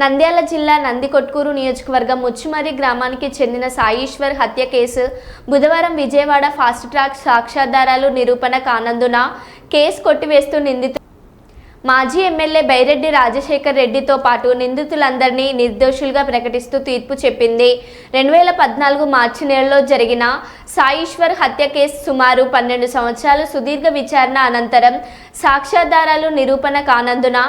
నంద్యాల జిల్లా నందికొట్కూరు నియోజకవర్గం ముచ్చుమరి గ్రామానికి చెందిన సాయిశ్వర్ హత్య కేసు బుధవారం విజయవాడ ఫాస్ట్ ట్రాక్ సాక్ష్యాధారాలు నిరూపణ కానందున కేసు కొట్టివేస్తూ నిందితు మాజీ ఎమ్మెల్యే బైరెడ్డి రాజశేఖర్ రెడ్డితో పాటు నిందితులందరినీ నిర్దోషులుగా ప్రకటిస్తూ తీర్పు చెప్పింది. రెండు వేల పద్నాలుగు మార్చి నెలలో జరిగిన సాయిశ్వర్ హత్య కేసు సుమారు పన్నెండు సంవత్సరాలు సుదీర్ఘ విచారణ అనంతరం సాక్ష్యాధారాలు నిరూపణ కానందున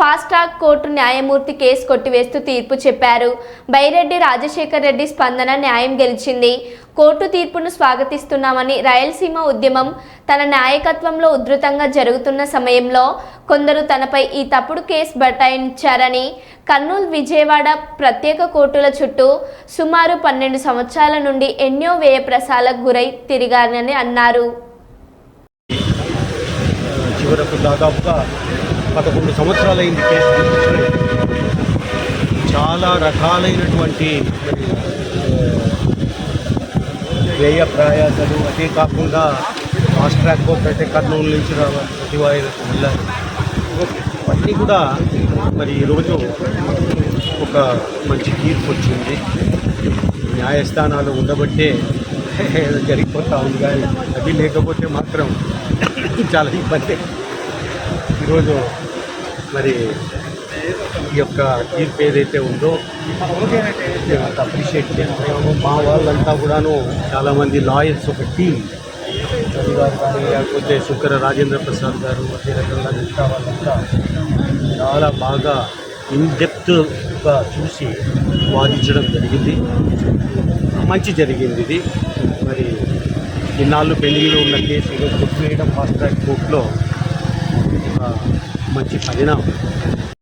ఫాస్ట్ ట్రాక్ కోర్టు న్యాయమూర్తి కేసు కొట్టివేస్తూ తీర్పు చెప్పారు. బైరెడ్డి రాజశేఖర్ రెడ్డి స్పందన న్యాయం గెలిచింది. కోర్టు తీర్పును స్వాగతిస్తున్నామని రాయలసీమ ఉద్యమం తన నాయకత్వంలో ఉధృతంగా జరుగుతున్న సమయంలో కొందరు తనపై ఈ తప్పుడు కేసు బటాయించారని కర్నూలు విజయవాడ ప్రత్యేక కోర్టుల చుట్టూ సుమారు పన్నెండు సంవత్సరాల నుండి ఎన్నో వ్యయప్రసాలకు గురై తిరిగారని అన్నారు. చివరకు దాదాపుగా పదకొండు సంవత్సరాలైంది కేసు చాలా రకాలైనటువంటి వ్యయ ప్రయాసాలు అదే కాకుండా ఫాస్ట్ ట్రాక్ కోర్టు కర్నూలు నుంచి రావాలి సచివాలయాలకు వెళ్ళాలి అన్నీ కూడా మరి ఈరోజు ఒక మంచి తీర్పు వచ్చింది. న్యాయస్థానాలు ఉండబట్టే జరిగిపోతా ఉంది కానీ అది లేకపోతే మాత్రం చాలా ఇబ్బంది. ఈరోజు మరి ఈ యొక్క తీర్పు ఏదైతే ఉందో అప్రిషియేట్ చేస్తున్నాము మా వాళ్ళంతా కూడాను చాలామంది లాయర్స్ ఒక టీం రవి గారు కానీ లేకపోతే శుక్ర రాజేంద్ర ప్రసాద్ గారు అదే రకంగా మిగతా వాళ్ళంతా చాలా బాగా ఇన్ డెప్త్గా చూసి వాదించడం జరిగింది. మంచి జరిగింది ఇది. మరి ఇన్నాళ్ళు పెండింగ్లో ఉన్న కేసు ఈరోజు కొట్టివేయడం ఫాస్ట్ ట్రాక్ కోర్టులో ఒక మంచి పరిణామం